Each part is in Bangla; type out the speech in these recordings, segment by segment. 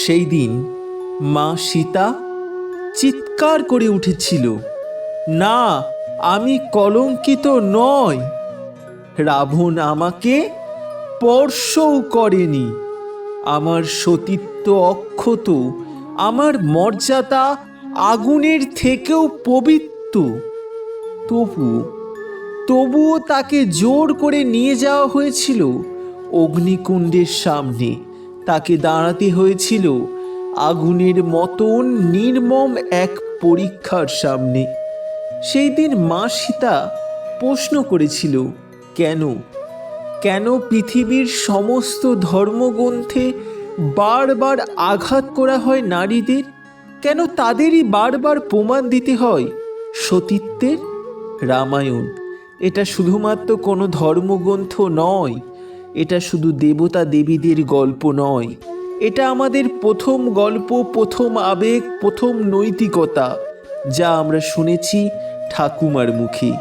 সেই দিন মা সীতা চিৎকার করে উঠেছিল, না, আমি কলঙ্কিত নয় রাবণ আমাকে স্পর্শও করেনি। আমার সতীত্ব অক্ষত, আমার মর্যাদা আগুনের থেকেও পবিত্র। তবু, তবুও তাকে জোর করে নিয়ে যাওয়া হয়েছিল অগ্নিকুণ্ডের সামনে। তাকে দাঁড়াতে হয়েছিল আগুনের মতন নির্মম এক পরীক্ষার সামনে। সেই দিন মা সীতা প্রশ্ন করেছিল, কেন? কেন পৃথিবীর সমস্ত ধর্মগ্রন্থে বারবার আঘাত করা হয় নারীদের? কেন তাদেরই বারবার প্রমাণ দিতে হয় সতীত্বের? রামায়ণ, এটা শুধুমাত্র কোনো ধর্মগ্রন্থ নয় এটা শুধু দেবতা দেবীদের গল্প নয়। এটা আমাদের প্রথম গল্প, প্রথম আবেগ, প্রথম নৈতিকতা, যা আমরা শুনেছি ঠাকুমার মুখে।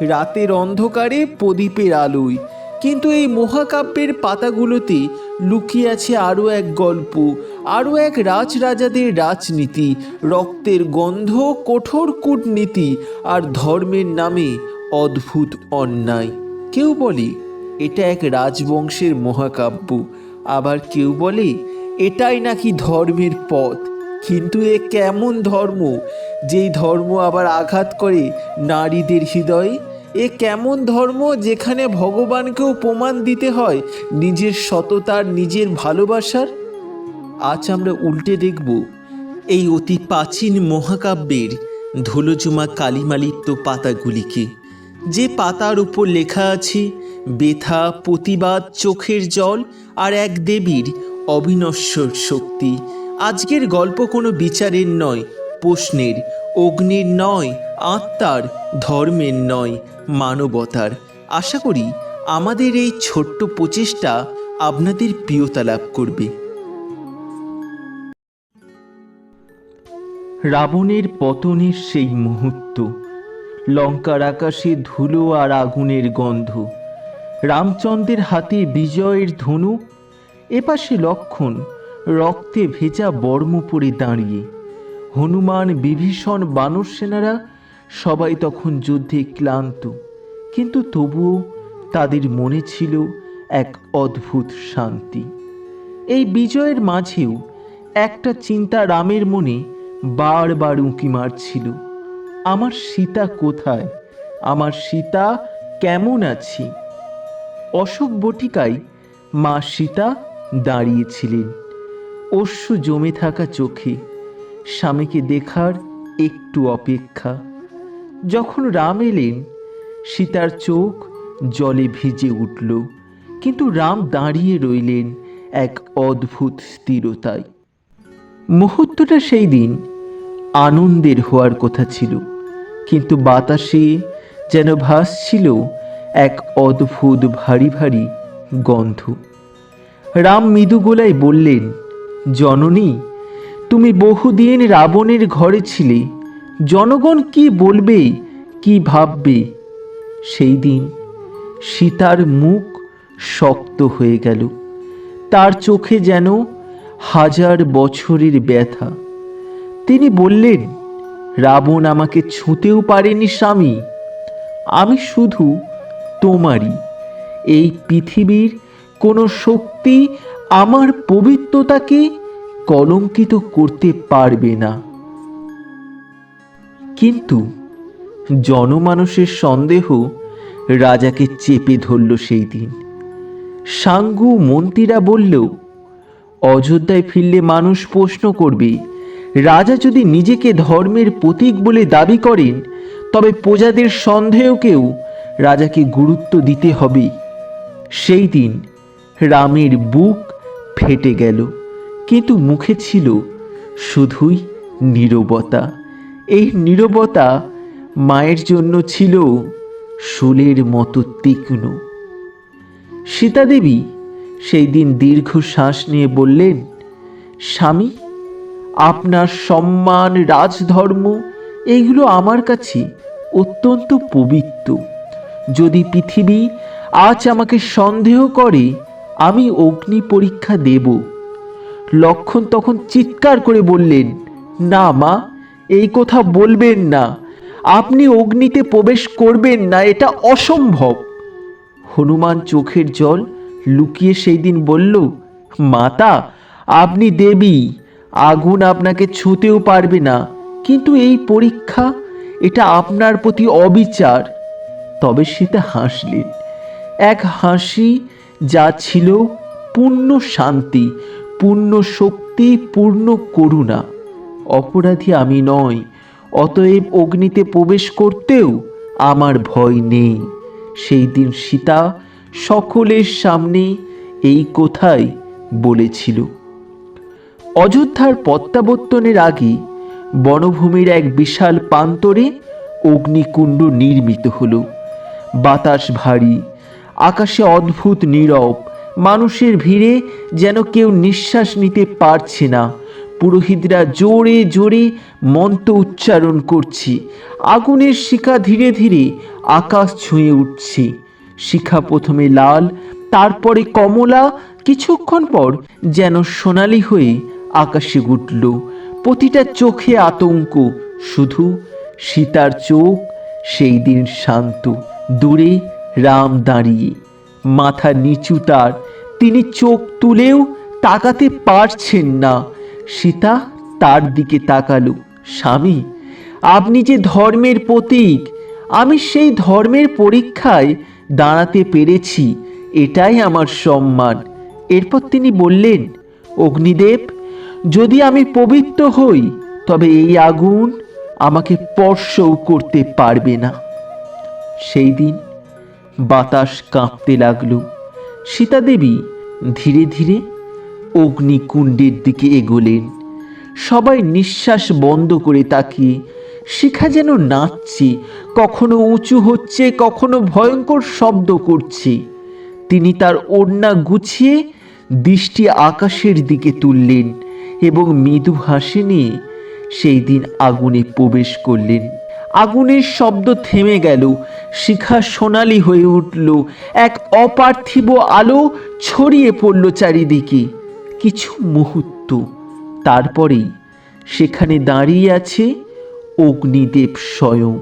রাতের অন্ধকারে প্রদীপের আলোয়। কিন্তু এই মহাকাব্যের পাতাগুলোতে লুকিয়ে আছে আরও এক গল্প, আরও এক রাজরাজাদের রাজনীতি, রক্তের গন্ধ, কঠোর কূটনীতি আর ধর্মের নামে অদ্ভুত অন্যায়। কেউ বলে এটা এক রাজবংশের মহাকাব্য। আবার কেউ বলে, এটাই নাকি ধর্মের পথ। কিন্তু এ কেমন ধর্ম? যেই ধর্ম আবার আঘাত করে নারীদের হৃদয়ে, এ কেমন ধর্ম যেখানে ভগবানকেও প্রমাণ দিতে হয় নিজের সততার, নিজের ভালোবাসার? আজ আমরা উল্টে দেখব, এই অতি প্রাচীন মহাকাব্যের ধুলোজমা কালিমালিপ্ত পাতাগুলিকে। যে পাতার উপর লেখা আছে বেথা প্রতিবাদ চোখের জল আর এক দেবীর অবিনশ্বর শক্তি। আজকের গল্প কোনো বিচারের নয়, প্রশ্নের, অগ্নির নয়, আত্মার, ধর্মের নয়, মানবতার। আশা করি আমাদের এই ছোট্ট প্রচেষ্টা আপনাদের প্রিয়তা লাভ করবে। রাবণের পতনের সেই মুহূর্ত, লঙ্কার আকাশে ধুলো আর আগুনের গন্ধ। রামচন্দ্রের হাতে বিজয়ের ধনু, এপাশে লক্ষণ রক্তে ভেজা বর্ম পরে দাঁড়িয়ে। হনুমান বিভীষণ বানর সেনারা সবাই তখন যুদ্ধে ক্লান্ত, কিন্তু তবুও তাদের মনে ছিল এক অদ্ভুত শান্তি। এই বিজয়ের মাঝেও একটা চিন্তা রামের মনে বারবার উঁকি মারছিল, আমার সীতা কোথায়? আমার সীতা কেমন আছি? অশোক বটিকায় মা সীতা দাঁড়িয়েছিলেন। অশ্রু জমে থাকা চোখে স্বামীকে দেখার একটু অপেক্ষা। যখন রাম এলেন, সীতার চোখ জলে ভিজে উঠল, কিন্তু রাম দাঁড়িয়ে রইলেন এক অদ্ভুত স্থিরতায়। মুহূর্তটা সেই দিন আনন্দের হওয়ার কথা ছিল, কিন্তু বাতাসে যেন ভাসছিল এক অদ্ভুত ভারী ভারী গন্ধ। রাম মৃদু গোলায় বললেন, জননী, তুমি বহুদিন রাবণের ঘরে ছিলে। জনগণ কি বলবে, কি ভাববে? সেই দিন সীতার মুখ শক্ত হয়ে গেল। তার চোখে যেন হাজার বছরের ব্যথা। তিনি বললেন, রাবণ আমাকে ছুঁতেও পারেনি স্বামী। আমি শুধু তোমারই। এই পৃথিবীর কোনো শক্তি আমার পবিত্রতাকে কলঙ্কিত করতে পারবে না। কিন্তু জনমানুষের সন্দেহ রাজাকে চেপে ধরল সেই দিন। সাঙ্গু মন্ত্রীরা বললেও, অযোধ্যায় ফিরলে মানুষ প্রশ্ন করবে, রাজা যদি নিজেকে ধর্মের প্রতীক বলে দাবি করেন, তবে প্রজাদের সন্দেহকেও রাজাকে গুরুত্ব দিতে হবে। সেই দিন রামের বুক ফেটে গেল, কিন্তু মুখে ছিল শুধুই নীরবতা। এই নীরবতা মায়ের জন্য ছিল শুলের মতো তীক্ষ্ণ। সীতাদেবী সেই দিন দীর্ঘ শ্বাস নিয়ে বললেন, স্বামী, আপনার সম্মান, রাজধর্ম এইগুলো আমার কাছে অত্যন্ত পবিত্র। যদি পৃথিবী আজ আমাকে সন্দেহ করে, আমি অগ্নি পরীক্ষা দেব। লক্ষণ তখন চিৎকার করে বললেন, না মা, এই কথা বলবেন না। আপনি অগ্নিতে প্রবেশ করবেন না, এটা অসম্ভব। হনুমান চোখের জল লুকিয়ে সেই দিন বলল, মাতা, আপনি দেবী, আগুন আপনাকে ছুঁতেও পারবে না। কিন্তু এই পরীক্ষা, এটা আপনার প্রতি অবিচার। তবে সীতা হাসলেন এক হাসি যা ছিল পূর্ণ শান্তি, পূর্ণ শক্তি, পূর্ণ করুণা। অপরাধী আমি নয় অতএব অগ্নিতে প্রবেশ করতেও আমার ভয় নেই। সেই দিন সীতা সকলের সামনে এই কথাই বলেছিল। অযোধ্যার প্রত্যাবর্তনের আগে বনভূমির এক বিশাল প্রান্তরে অগ্নিকুণ্ড নির্মিত হলো। বাতাস ভারী, আকাশে অদ্ভুত নীরব, মানুষের ভিড়ে যেন কেউ নিঃশ্বাস নিতে পারছে না। পুরোহিতরা জোরে জোরে মন্ত্র উচ্চারণ করছে। আগুনের শিখা ধীরে ধীরে আকাশ ছুঁয়ে উঠছে। শিখা প্রথমে লাল, তারপরে কমলা, কিছুক্ষণ পর যেন সোনালি হয়ে আকাশে উঠল। প্রতিটা চোখে আতঙ্ক, শুধু সীতার চোখ সেই দিন শান্ত। দূরে রাম দাঁড়িয়ে, মাথা নিচু তার। তিনি চোখ তুলেও তাকাতে পারছেন না। সীতা তার দিকে তাকালো, স্বামী, আপনি যে ধর্মের প্রতীক, আমি সেই ধর্মের পরীক্ষায় দাঁড়াতে পেরেছি, এটাই আমার সম্মান। এরপর তিনি বললেন, অগ্নিদেব, যদি আমি পবিত্র হই, তবে এই আগুন আমাকে স্পর্শও করতে পারবে না। সেই দিন বাতাস কাঁপতে লাগল। সীতাদেবী ধীরে ধীরে অগ্নিকুণ্ডের দিকে এগোলেন। সবাই নিঃশ্বাস বন্ধ করে তাকিয়ে, শিখা যেন নাচছে, কখনো উঁচু হচ্ছে, কখনো ভয়ঙ্কর শব্দ করছে। তিনি তার ওড়না গুছিয়ে দৃষ্টি আকাশের দিকে তুললেন এবং মৃদু হাসি নিয়ে সেই দিন আগুনে প্রবেশ করলেন। আগুনের শব্দ থেমে গেল। শিখা সোনালি হয়ে উঠল। এক অপার্থিব আলো ছড়িয়ে পড়ল চারিদিকে। কিছু মুহূর্ত। তারপরেই সেখানে দাঁড়িয়ে আছে অগ্নিদেব স্বয়ং।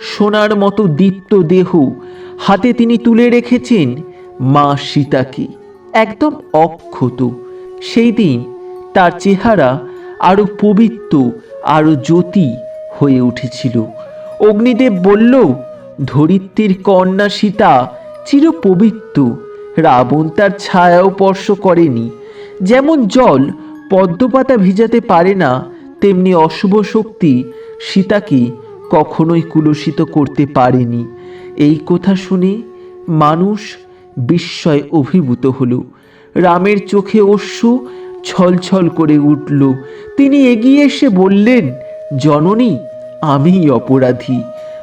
সোনার মতো দীপ্ত দেহ হাতে তিনি তুলে রেখেছেন মা সীতাকে। একদম অক্ষত। সেই দিন তার চেহারা আরও পবিত্র, আরও জ্যোতি হয়ে উঠেছিল। অগ্নিদেব বলল, ধরিত্রীর কন্যা সীতা চির পবিত্র রাবণ তার ছায়াও স্পর্শ করেনি। যেমন জল পদ্মপাতা ভিজাতে পারে না, তেমনি অশুভ শক্তি সীতাকে কখনোই কুলসিত করতে পারেনি। এই কথা শুনে মানুষ বিস্ময় অভিভূত হল। রামের চোখে অশ্রু ছলছল করে উঠল। তিনি এগিয়ে এসে বললেন, জননী আমি অপরাধী।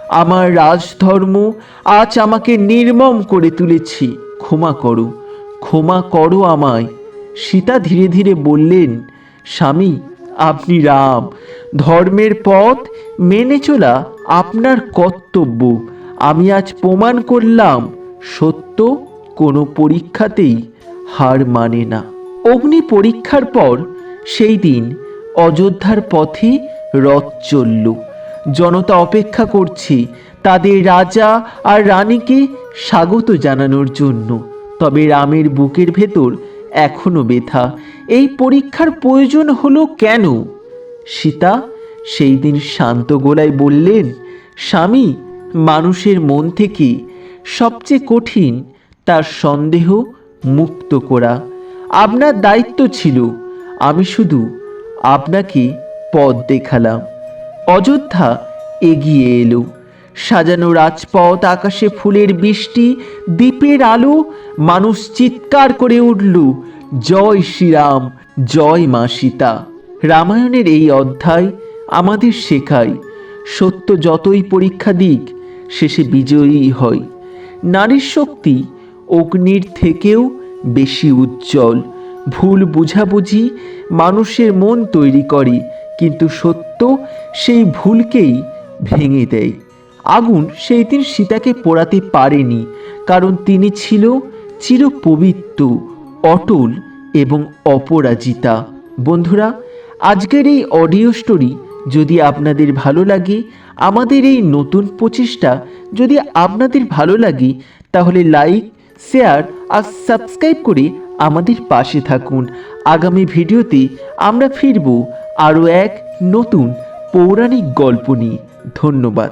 আমার রাজধর্ম আজ আমাকে নির্মম করে তুলেছি। ক্ষমা করো ক্ষমা করো আমায়। সীতা ধীরে ধীরে বললেন, স্বামী, আপনি রাম। ধর্মের পথ মেনে চলা আপনার কর্তব্য। আমি আজ প্রমাণ করলাম, সত্য কোনো পরীক্ষাতেই হার মানে না। অগ্নি পরীক্ষার পর সেই দিন অযোধ্যার পথে রথ চলল। জনতা অপেক্ষা করছি। তাদের রাজা আর রানীকে স্বাগত জানানোর জন্য। তবে রামের বুকের ভেতর এখনও ব্যথা। এই পরীক্ষার প্রয়োজন হলো কেন? সীতা সেই দিন শান্ত গোলায় বললেন, স্বামী, মানুষের মন থেকে সবচেয়ে কঠিন তার সন্দেহ মুক্ত করা। আপনার দায়িত্ব ছিল, আমি শুধু আপনাকে পথ দেখালাম। অযোধ্যা এগিয়ে এলো। সাজানো রাজপথ, আকাশে ফুলের বৃষ্টি, দ্বীপের আলো, মানুষ চিৎকার করে উঠল, জয় শ্রীরাম, জয় মা সীতা। রামায়ণের এই অধ্যায় আমাদের শেখায়, সত্য যতই পরীক্ষা দিক, শেষে বিজয়ী হয়। নারীর শক্তি অগ্নির থেকেও বেশি উজ্জ্বল। ভুল বুঝাবুঝি মানুষের মন তৈরি করে, কিন্তু সত্য সেই ভুলকেই ভেঙে দেয়। আগুন সেই দিন সীতাকে পোড়াতে পারেনি, কারণ তিনি ছিল চিরপবিত্র, অটল এবং অপরাজিতা। বন্ধুরা, আজকের এই অডিও স্টোরি যদি আপনাদের ভালো লাগে, আমাদের এই নতুন প্রচেষ্টা যদি আপনাদের ভালো লাগে, তাহলে লাইক, শেয়ার আর সাবস্ক্রাইব করে আমাদের পাশে থাকুন। আগামী ভিডিওতে আমরা ফিরব আরও এক নতুন পৌরাণিক গল্প নিয়ে ধন্যবাদ।